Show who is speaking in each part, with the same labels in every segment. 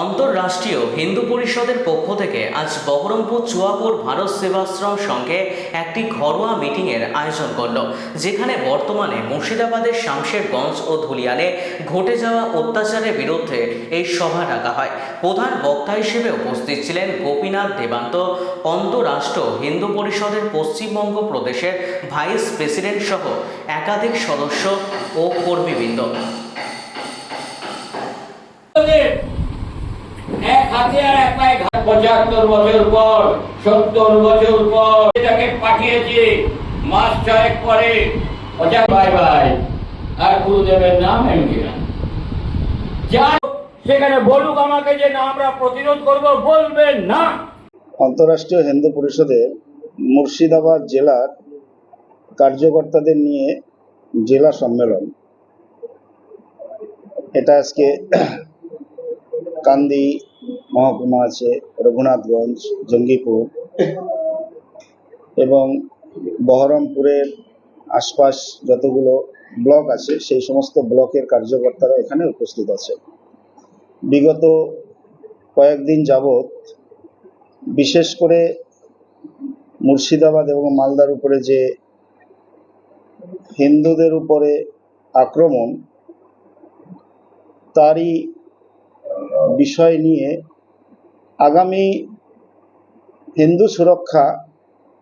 Speaker 1: অন্তর্রাষ্ট্রীয় হিন্দু পরিষদের পক্ষ থেকে আজ বহরমপুর চুয়াপুর ভারত সেবাশ্রম সঙ্গে একটি ঘরোয়া মিটিংয়ের আয়োজন করল, যেখানে বর্তমানে মুর্শিদাবাদের শামশেরগঞ্জ ও ধুলিয়ানে ঘটে যাওয়া অত্যাচারের বিরুদ্ধে এই সভা ডাকা হয়। প্রধান বক্তা হিসেবে উপস্থিত ছিলেন গোপীনাথ দেবান্ত, অন্তরাষ্ট্র হিন্দু পরিষদের পশ্চিমবঙ্গ প্রদেশের ভাইস প্রেসিডেন্ট সহ একাধিক সদস্য ও কর্মীবৃন্দ
Speaker 2: এক ঘাট পঁচাত্তর বছর পর, সত্তর বছর পর এটাকে পাঠিয়েছে। মাস ছয়েক পরে। পঁচাশ বাই বাই। আর গুরুদেবের নাম সেখানে বলুক আমাকে যে না, আমরা প্রতিরোধ করব বলবেন না।
Speaker 3: আন্তঃরাষ্ট্রীয় হিন্দু পরিষদের মুর্শিদাবাদ জেলার কার্যকর্তাদের নিয়ে জেলা সম্মেলন। এটা আজকে কান্দি মহকুমা আছে রঘুনাথগঞ্জ, জঙ্গিপুর এবং বহরমপুরের আশপাশ যতগুলো ব্লক আছে, সেই সমস্ত ব্লকের কার্যকর্তারা এখানে উপস্থিত আছে। বিগত কয়েকদিন যাবৎ বিশেষ করে মুর্শিদাবাদ এবং মালদার উপরে যে হিন্দুদের উপরে আক্রমণ, তারই বিষয় নিয়ে আগামী হিন্দু সুরক্ষা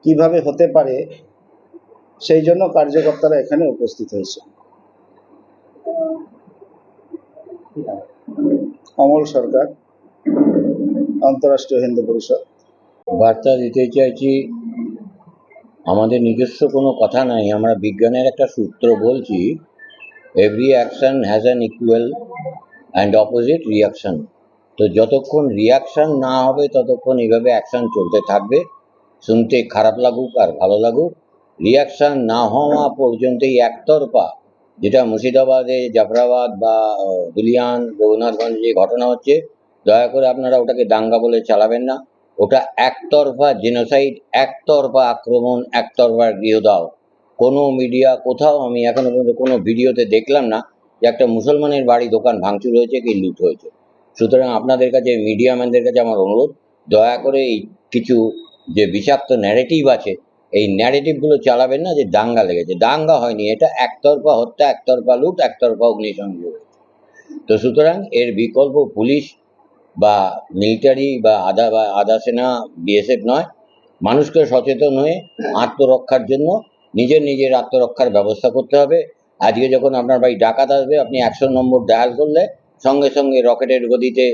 Speaker 3: কীভাবে হতে পারে, সেই জন্য কার্যকর্তারা এখানে উপস্থিত হয়েছে। অমল সরকার, আন্তঃরাষ্ট্রীয় হিন্দু পরিষদ।
Speaker 4: বার্তা দিতে চাইছি, আমাদের নিজস্ব কোনো কথা নাই, আমরা বিজ্ঞানের একটা সূত্র বলছি every action has an equal and opposite reaction তো যতক্ষণ রিয়াকশন না হবে ততক্ষণ এইভাবে অ্যাকশন চলতে থাকবে। শুনতে খারাপ লাগুক আর ভালো লাগুক। রিয়াকশন না হওয়া পর্যন্তই একতরফা যেটা মুর্শিদাবাদে জাফরাবাদ বা আহ, ধুলিয়ান রঘুনাথগঞ্জে যে ঘটনা হচ্ছে দয়া করে আপনারা ওটাকে দাঙ্গা বলে চালাবেন না। ওটা একতরফা জেনোসাইড একতরফা আক্রমণ একতরফা গৃহদাহ। কোনো মিডিয়া কোথাও আমি এখনও পর্যন্ত কোনো ভিডিওতে দেখলাম না যে একটা মুসলমানের বাড়ি দোকান ভাঙচুর হয়েছে কি লুট হয়েছে। সুতরাং আপনাদের কাছে, মিডিয়াম্যানদের কাছে আমার অনুরোধ, দয়া করে এই কিছু যে বিষাক্ত ন্যারেটিভ আছে, এই ন্যারেটিভগুলো চালাবেন না যে দাঙ্গা লেগেছে। দাঙ্গা হয়নি, এটা একতরফা হত্যা, একতরফা লুট, একতরফা অগ্নিসংযোগ। তো সুতরাং এর বিকল্প পুলিশ বা মিলিটারি বা আধা বা আধা সেনা বিএসএফ নয়। মানুষকে সচেতন হয়ে আত্মরক্ষার জন্য নিজের নিজের আত্মরক্ষার ব্যবস্থা করতে হবে। আজকে যখন আপনার বাড়ি ডাকাত আসবে, আপনি একশো নম্বর ডায়াল করলে সঙ্গে সঙ্গে রকেটের গতিতে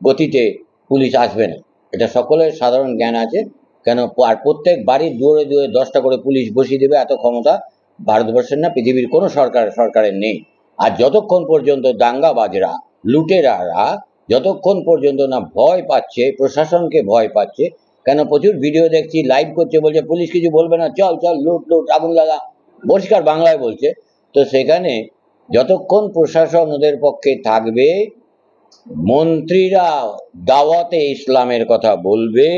Speaker 4: গতিতে পুলিশ আসবে না। এটা সকলের সাধারণ জ্ঞান আছে। কেন আর প্রত্যেক বাড়ির দুয়ারে দুয়ারে দশটা করে পুলিশ বসিয়ে দেবে, এত ক্ষমতা ভারতবর্ষের না, পৃথিবীর কোনো সরকার, সরকারের নেই। আর যতক্ষণ পর্যন্ত দাঙ্গাবাজরা, লুটেরারা, যতক্ষণ পর্যন্ত না ভয় পাচ্ছে, প্রশাসনকে ভয় পাচ্ছে, কেন প্রচুর ভিডিও দেখছি, লাইভ করছে, বলছে, পুলিশ কিছু বলবে না, চল চল, লুট লুট, আগুন লাগা। পরিষ্কার বাংলায় বলছে। তো সেখানে যতক্ষণ প্রশাসন ওদের পক্ষে থাকবে, মন্ত্রীরা দাওয়াতে ইসলামের কথা বলবে,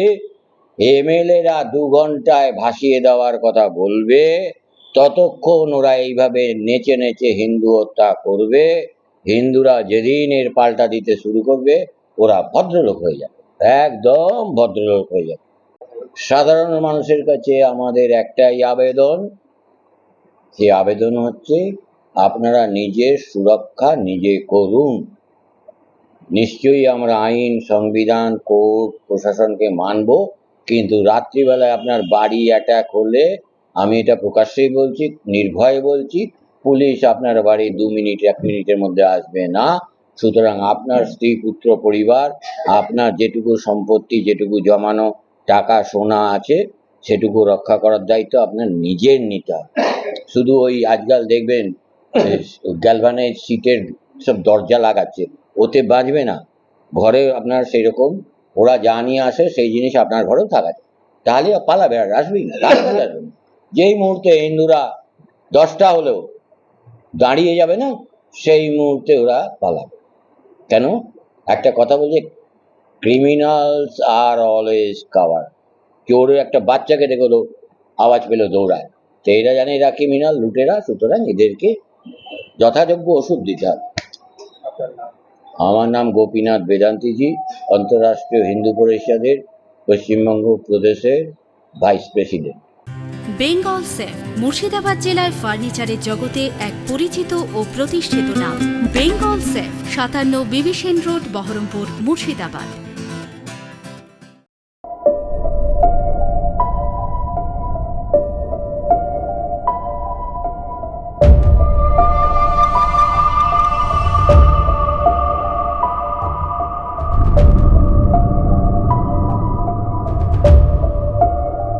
Speaker 4: এমএলএরা দু ঘন্টায় ভাসিয়ে দেওয়ার কথা বলবে, ততক্ষণ ওরা এইভাবে নেচে নেচে হিন্দু হত্যা করবে, হিন্দুরা যেদিন এর পাল্টা দিতে শুরু করবে, ওরা ভদ্রলোক হয়ে যাবে, একদম ভদ্রলোক হয়ে যাবে। সাধারণ মানুষের কাছে আমাদের একটাই আবেদন সে আবেদন হচ্ছে আপনারা নিজের সুরক্ষা নিজে করুন। নিশ্চয়ই আমরা আইন, সংবিধান, কোর্ট, প্রশাসনকে মানব, কিন্তু রাত্রিবেলায় আপনার বাড়ি অ্যাটাক হলে আমি এটা প্রকাশ্যেই বলছি, নির্ভয়ে বলছি, পুলিশ আপনার বাড়ি দু মিনিট, এক মিনিটের মধ্যে আসবে না। সুতরাং আপনার স্ত্রী, পুত্র, পরিবার, আপনার যেটুকু সম্পত্তি, যেটুকু জমানো টাকা, সোনা আছে, সেটুকু রক্ষা করার দায়িত্ব আপনার নিজের নিতে শুধু ওই আজকাল দেখবেন গ্যালভানের সিটের সব দরজা লাগাচ্ছে। ওতে বাঁচবে না। ঘরে আপনার সেই রকম ওরা যা নিয়ে আসে সেই জিনিস আপনার ঘরেও থাকাছে তাহলে পালাবে আর আসবেই না। যেই মুহূর্তে হিন্দুরা দশটা হলেও দাঁড়িয়ে যাবে না, সেই মুহূর্তে ওরা পালাবে। কেন? একটা কথা বলছে ক্রিমিনালস আর অলওয়েজ কাভার চোরও একটা বাচ্চাকে দেখল আওয়াজ পেল দৌড়ায়। তো এরা জানে এরা ক্রিমিনাল লুটেরা, সুতরাং এদেরকে যথাযোগ্য ওষুধ দিতে হবে। আমার নাম গোপীনাথ বেদান্তিজি অন্তর্রাষ্ট্রীয় হিন্দু পরিষদের পশ্চিমবঙ্গ প্রদেশের vice president.
Speaker 5: Bengal Safe Murshidabad জেলায় ফার্নিচারের জগতে এক পরিচিত ও প্রতিষ্ঠিত নাম। বেঙ্গল সেফ সাতান্ন বিবিসেন রোড, বহরমপুর, মুর্শিদাবাদ।